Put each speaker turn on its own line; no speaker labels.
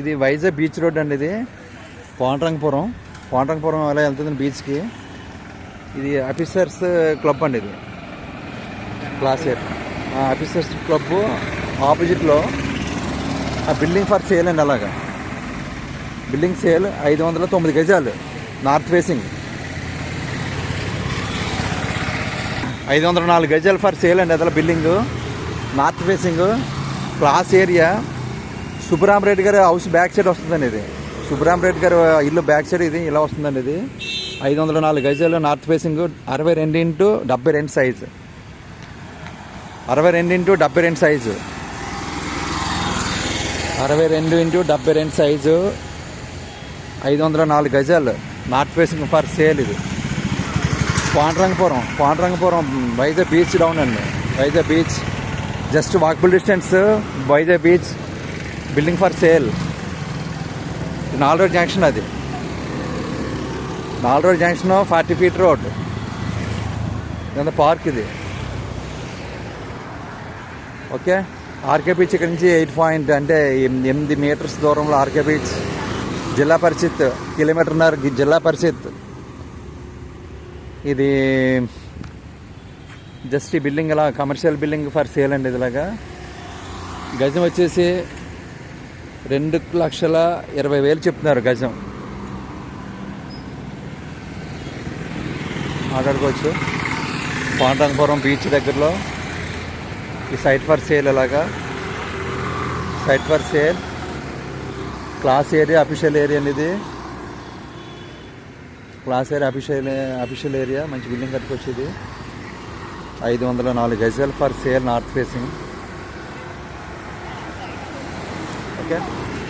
ఇది Vizag beach road అండి ఇది. పాండ్రంగపురం. పాండ్రంగపురం అలా వెళ్తుంది బీచ్కి ఇది ఆఫీసర్స్ క్లబ్ అండి ఇది. క్లాస్ ఇయర్ ఆఫీసర్స్ క్లబ్ ఆపోజిట్లో ఆ బిల్డింగ్ ఫర్ సేల్ అండి అలాగా. బిల్డింగ్ సేల్ ఐదు వందల తొమ్మిది గజాలు. నార్త్ ఫేసింగ్ ఐదు వందల నాలుగు గజాలు ఫర్ సేల్ అండి అదల building. North facing class area Subbaramareddy గారి హౌస్ బ్యాక్ సైడ్ వస్తుందండి ఇది. సుబ్బరామరెడ్డి గారి ఇల్లు బ్యాక్ సైడ్ ఇది ఇలా వస్తుందండి ఇది. ఐదు వందల నాలుగు గజాలు నార్త్ ఫేసింగ్ అరవై రెండు ఇంటూ డెబ్బై రెండు సైజు. అరవై రెండు ఇంటూ డెబ్బై రెండు సైజు. అరవై రెండు ఇంటూ డెబ్బై రెండు సైజు. ఐదు వందల నాలుగు గజాలు నార్త్ ఫేసింగ్ ఫర్ సేల్ ఇది. పాండ్రంగపురం పాండ్రంగపురం వైజాగ్ బీచ్ డౌన్ అండి. Vizag beach. Just walkable distance Vizag beach. Building for sale. నాలుగు రోడ్ జంక్షన్ అది. నాలుగు road junction forty feet road. ఇదంతా పార్క్ ఇది. ఓకే? ఆర్కే బీచ్ ఇక్కడ నుంచి ఎయిట్ పాయింట్ అంటే ఎనిమిది మీటర్స్ దూరంలో ఆర్కే బీచ్. జిల్లా పరిషత్ కిలోమీటర్న్నర జిల్లా పరిషత్. ఇది జస్ట్ ఈ బిల్డింగ్ ఇలా కమర్షియల్ బిల్డింగ్ ఫర్ సేల్ అండి ఇదిలాగా. గజం వచ్చేసి రెండు లక్షల ఇరవై వేలు చెప్తున్నారు గజం. మాట్లాడుకోవచ్చు పాండ్రంగపురం బీచ్ దగ్గరలో ఈ సైట్ ఫర్ సేల్ ఎలాగా site for sale class area official area అనేది. Class area official official area మంచి బిల్డింగ్ కట్టుకొచ్చేది. ఐదు వందల నాలుగు గజాలు for sale north facing. okay.